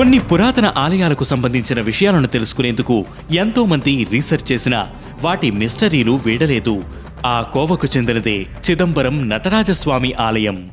కొన్ని పురాతన ఆలయాలకు సంబంధించిన విషయాలను తెలుసుకునేందుకు ఎంతో మంది రీసెర్చ్ చేసినా వాటి మిస్టరీలు వీడలేదు. ఆ కోవకు చెందినదే చిదంబరం నటరాజస్వామి ఆలయం.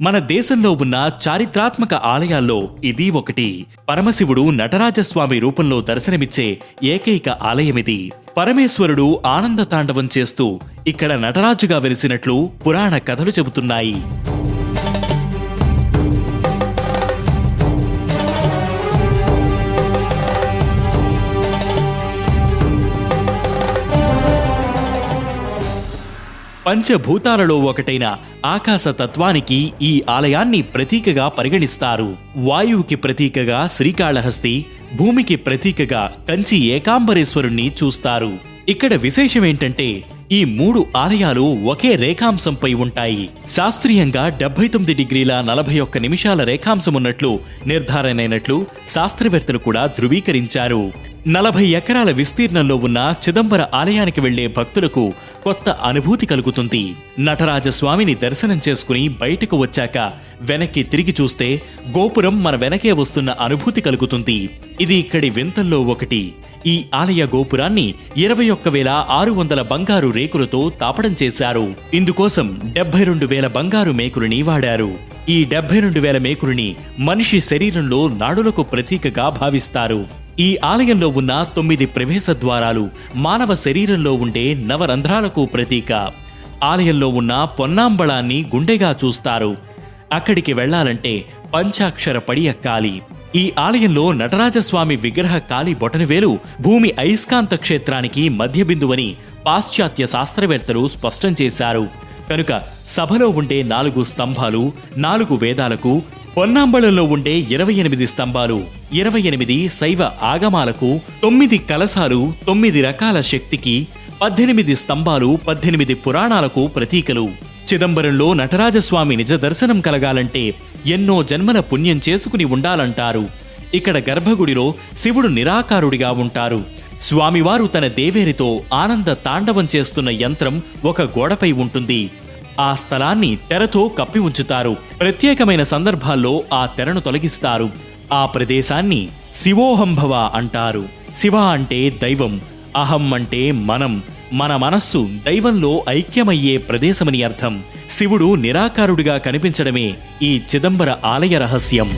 మన దేశంలో ఉన్న చారిత్రాత్మక ఆలయాల్లో ఇది ఒకటి. పరమశివుడు నటరాజస్వామి రూపంలో దర్శనమిచ్చే ఏకైక ఆలయమిది. పరమేశ్వరుడు ఆనంద తాండవం చేస్తూ ఇక్కడ నటరాజుగా వెలిసినట్లు పురాణ కథలు చెబుతున్నాయి. పంచభూతాలలో ఒకటైన ఆకాశ తత్వానికి ఈ ఆలయాన్ని ప్రతీకగా పరిగణిస్తారు. వాయువుకి ప్రతీకగా శ్రీకాళహస్తి భూమికి ప్రతీకగా కంచి ఏకాంబరేశ్వరుణ్ణి చూస్తారు. ఇక్కడ విశేషమేంటంటే ఈ మూడు ఆలయాలు ఒకే రేఖాంశంపై ఉంటాయి. శాస్త్రీయంగా డెబ్బై తొమ్మిది డిగ్రీల నలభై ఒక్క నిమిషాల రేఖాంశం ఉన్నట్లు నిర్ధారణైనట్లు శాస్త్రవేత్తలు కూడా ధృవీకరించారు. నలభై ఎకరాల విస్తీర్ణంలో ఉన్న చిదంబర ఆలయానికి వెళ్ళే భక్తులకు కొత్త అనుభూతి కలుగుతుంది. నటరాజస్వామిని దర్శనం చేసుకుని బయటకు వచ్చాక వెనక్కి తిరిగి చూస్తే గోపురం మన వెనకే వస్తున్న అనుభూతి కలుగుతుంది. ఇది ఇక్కడి వింతల్లో ఒకటి. ఈ ఆలయ గోపురాన్ని ఇరవై ఒక్క వేల ఆరు వందల బంగారు రేకులతో తాపడం చేశారు. ఇందుకోసం డెబ్బై రెండు వేల బంగారు మేకులని వాడారు. ఈ డెబ్బై రెండు వేల మేకులని మనిషి శరీరంలో నాడులకు ప్రతీకగా భావిస్తారు. ఈ ఆలయంలో ఉన్న తొమ్మిది ప్రవేశ ద్వారాలు మానవ శరీరంలో ఉండే నవరంధ్రాలకు ప్రతీక. ఆలయంలో ఉన్న పొన్నాంబళాన్ని గుండెగా చూస్తారు. అక్కడికి వెళ్ళాలంటే పంచాక్షర పడి ఎక్కాలి. ఈ ఆలయంలో నటరాజస్వామి విగ్రహ కాలి బొటనవేలు భూమి అయస్కాంత క్షేత్రానికి మధ్య బిందువని పాశ్చాత్య శాస్త్రవేత్తలు స్పష్టం చేశారు. కనుక సభలో ఉండే నాలుగు స్తంభాలు నాలుగు వేదాలకు పొన్నాంబళంలో ఉండే ఇరవై ఎనిమిది స్తంభాలు ఇరవై ఎనిమిది శైవ ఆగమాలకు తొమ్మిది కలశాలు తొమ్మిది రకాల శక్తికి పద్దెనిమిది స్తంభాలు పద్దెనిమిది పురాణాలకు ప్రతీకలు. చిదంబరంలో నటరాజస్వామి నిజ దర్శనం కలగాలంటే ఎన్నో జన్మల పుణ్యం చేసుకుని ఉండాలంటారు. ఇక్కడ గర్భగుడిలో శివుడు నిరాకారుడిగా ఉంటారు. స్వామివారు తన దేవేరితో ఆనంద తాండవం చేస్తున్న యంత్రం ఒక గోడపై ఉంటుంది. ఆ స్థలాన్ని తెరతో కప్పి ఉంచుతారు. ప్రత్యేకమైన సందర్భాల్లో ఆ తెరను తొలగిస్తారు. ఆ ప్రదేశాన్ని శివోహంభవ అంటారు. శివ అంటే దైవం అహం అంటే మనం. మన మనస్సు దైవంలో ఐక్యమయ్యే ప్రదేశమని అర్థం. శివుడు నిరాకారుడిగా కనిపించడమే ఈ చిదంబర ఆలయ రహస్యం.